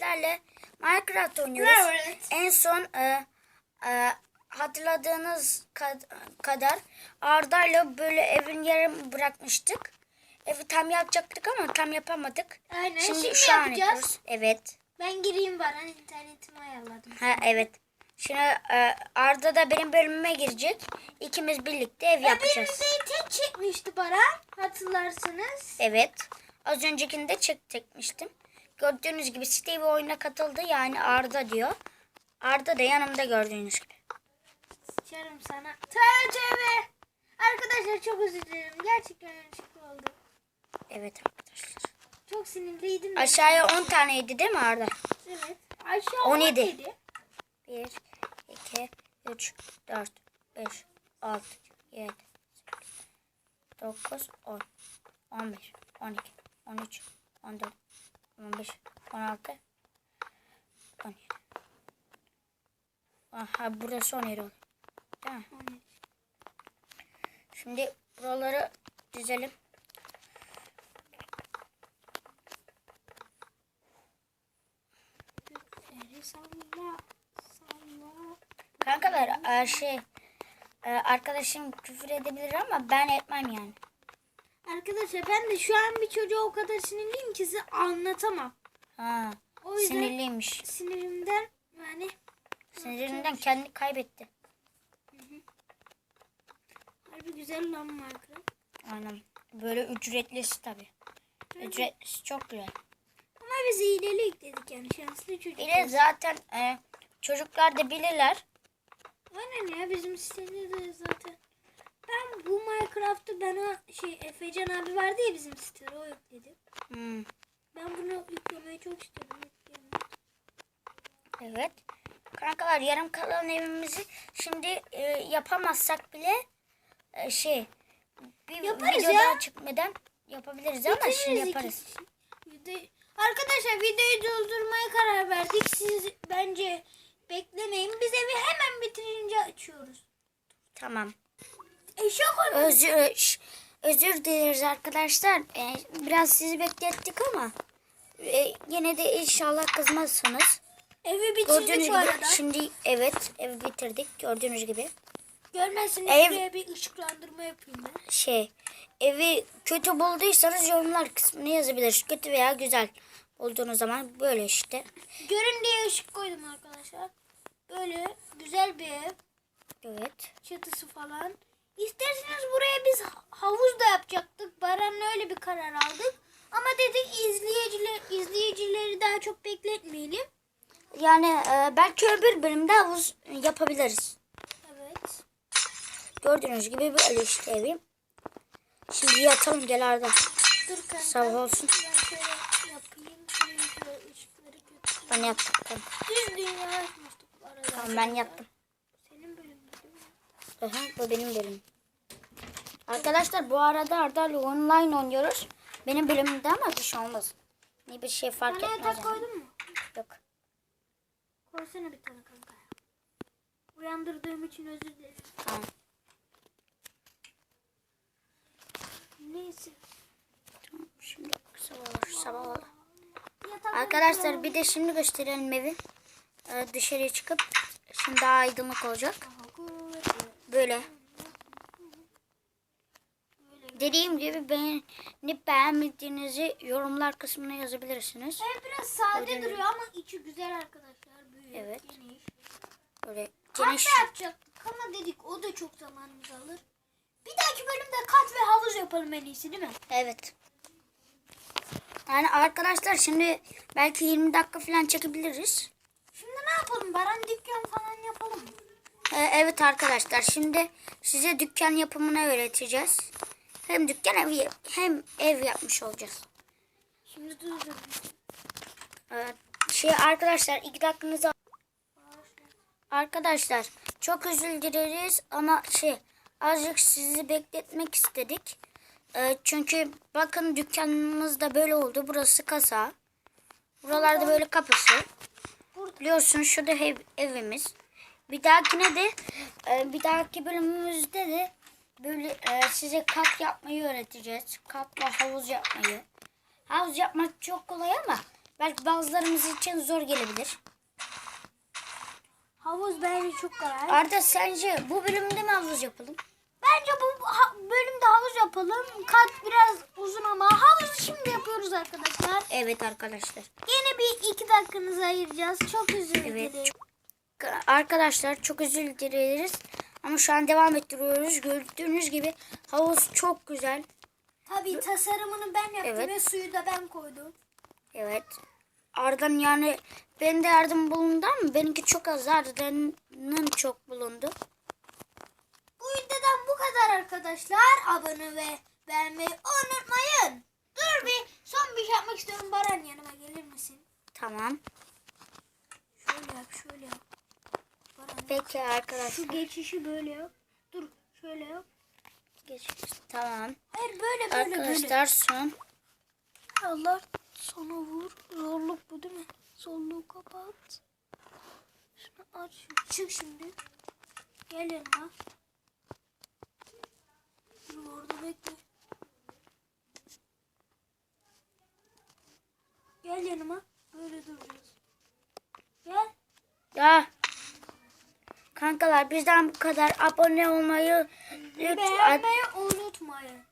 sizlerle Minecraft oynuyoruz. Evet. En son e, e, hatırladığınız kad- kadar Arda'yla böyle evin yarım bırakmıştık. Evi tam yapacaktık ama tam yapamadık. Aynen. Şimdi, Şimdi şu an yapacağız. yapıyoruz. Evet. Ben gireyim Baran internetimi ayarladım. Ha evet. Şimdi e, Arda da benim bölümüme girecek. İkimiz birlikte ev Ya yapacağız. birimizi tek çekmişti Baran. Hatırlarsınız. Evet. Az öncekinde çek çekmiştim. Gördüğünüz gibi Steve oyuna katıldı. Yani Arda diyor. Arda da yanımda gördüğünüz gibi. Sıçarım sana. Tövbe. Arkadaşlar çok özür dilerim. Gerçekten yanlışlıkla oldu. Evet arkadaşlar. Çok sinirliydim. Aşağıya 10 taneydi değil mi Arda? Evet. Aşağı 17. 17. 1, 2, 3, 4, 5, 6, 7, 9, 10, 11, 12, 13, 14, 15, 16, 17. Aha burası 17 oldu. Değil mi? 17. Şimdi buraları dizelim. Kankalar şey e, arkadaşım küfür edebilir ama ben etmem yani. Arkadaşlar ben de şu an bir çocuğa o kadar sinirliyim ki size anlatamam. Ha, O yüzden sinirliymiş. sinirimden yani Sinirinden kendi kaybetti. harbi güzel lan Minecraft. Aynen. Böyle ücretlisi tabi. Ücretlisi çok güzel. Ama biz hileli yükledik yani şanslı çocuk. De zaten e, çocuklar da bilirler. Aynen ya bizim sitede de zaten. Ben bu Minecraft'ı ben o şey Efecan abi vardı ya bizim sitede o yükledi. Hmm, Ben bunu yüklemeyi çok istedim. evet. Kankalar yarım kalan evimizi şimdi e, yapamazsak bile e, şey bir Yaparız video ya. daha çıkmadan yapabiliriz ama şimdi yaparız. Video- Arkadaşlar videoyu durdurmaya karar verdik. Siz bence beklemeyin. Biz evi hemen bitirince açıyoruz. Tamam. Özür özür dileriz arkadaşlar. E, biraz sizi beklettik ama e, yine de inşallah kızmazsınız. Evi bitirdik Gördüğünüz bu gibi arada. şimdi evet ev bitirdik gördüğünüz gibi. Görmezsiniz Ev- buraya bir ışıklandırma yapayım ben. Şey evi kötü bulduysanız yorumlar kısmına yazabilirsiniz. Kötü veya güzel bulduğunuz zaman böyle işte. Görün diye ışık koydum arkadaşlar. Böyle güzel bir ev. Evet. Çatısı falan. İsterseniz buraya biz havuz da yapacaktık. Baran'la öyle bir karar aldık. Ama dedik izleyiciler, izleyicileri daha çok bekletmeyelim. Yani e, belki öbür bölümde havuz yapabiliriz. Evet. Gördüğünüz gibi böyle işte evim. Şimdi yatalım gel Arda. Dur kanka. Sabah olsun. Ben şöyle yapayım. Şöyle ışıkları götüreyim. Ben yattım. Tamam, Düz dünya açmıştık bu arada. Tamam, ben yattım. Senin bölümün değil mi? Aha, bu benim bölümüm. Arkadaşlar bu arada Arda'yla online oynuyoruz. Benim bölümümde ama bir şey olmaz. Ne bir şey fark Bana etmez. yatak yani. koydun mu? Yok. Koysana bir tane kanka. Uyandırdığım için özür dilerim. Tamam. Neyse. Tamam. Şimdi sabah olur. Sabah olur. Yatak Arkadaşlar bir de şimdi gösterelim evi. Ee, dışarıya çıkıp şimdi daha aydınlık olacak. Böyle. Dediğim gibi beğenip beğenmediğinizi yorumlar kısmına yazabilirsiniz. Ev biraz sade Öyle mi? duruyor ama içi güzel arkadaşlar. Büyük, Evet. geniş. Böyle geniş. da yapacaktık ama dedik o da çok zamanımız alır. Bir dahaki bölümde kat ve havuz yapalım en iyisi değil mi? Evet. Yani arkadaşlar şimdi belki 20 dakika falan çekebiliriz. Şimdi ne yapalım? Baran dükkan falan yapalım mı? Ee, evet arkadaşlar şimdi size dükkan yapımını öğreteceğiz. Hem dükkan ev hem ev yapmış olacağız. Şimdi dur dur. Ee, şey arkadaşlar iki dakikanızı Arkadaşlar çok özür dileriz ama şey azıcık sizi bekletmek istedik. Ee, çünkü bakın dükkanımız da böyle oldu. Burası kasa. Buralarda böyle kapısı. Biliyorsunuz şurada ev, evimiz. Bir dahakine de e, bir dahaki bölümümüzde de böyle e, size kat yapmayı öğreteceğiz. Katla havuz yapmayı. Havuz yapmak çok kolay ama Belki bazılarımız için zor gelebilir. Havuz bence çok kolay. Arda sence bu bölümde mi havuz yapalım? Bence bu ha- bölümde havuz yapalım. Kat biraz uzun ama havuzu şimdi yapıyoruz arkadaşlar. Evet arkadaşlar. Yine bir iki dakikanızı ayıracağız. Çok özür Evet. Arkadaşlar çok özür dileriz. Ama şu an devam ettiriyoruz. Gördüğünüz gibi havuz çok güzel. Tabii tasarımını ben yaptım Evet. ve suyu da ben koydum. Evet. Arda'nın yani ben de yardım bulundu ama benimki çok az. Arda'nın çok bulundu. Bu videodan bu kadar arkadaşlar. Abone ve beğenmeyi unutmayın. Dur bir son bir şey yapmak istiyorum. Baran yanıma gelir misin? Tamam. Şöyle yap şöyle yap. Peki arkadaşlar. şu geçişi böyle yap. Dur şöyle yap. Geç. Tamam. Hayır böyle böyle böyle. Arkadaşlar son. Allah sona vur. Zorluk bu değil mi? Zorluğu kapat. Şunu aç. Çık şimdi. Gel yanıma. Dur orada bekle. Gel yanıma. Böyle duracağız. Gel. Ya. Kankalar bizden bu kadar abone olmayı Beğenmeyi unutmayın.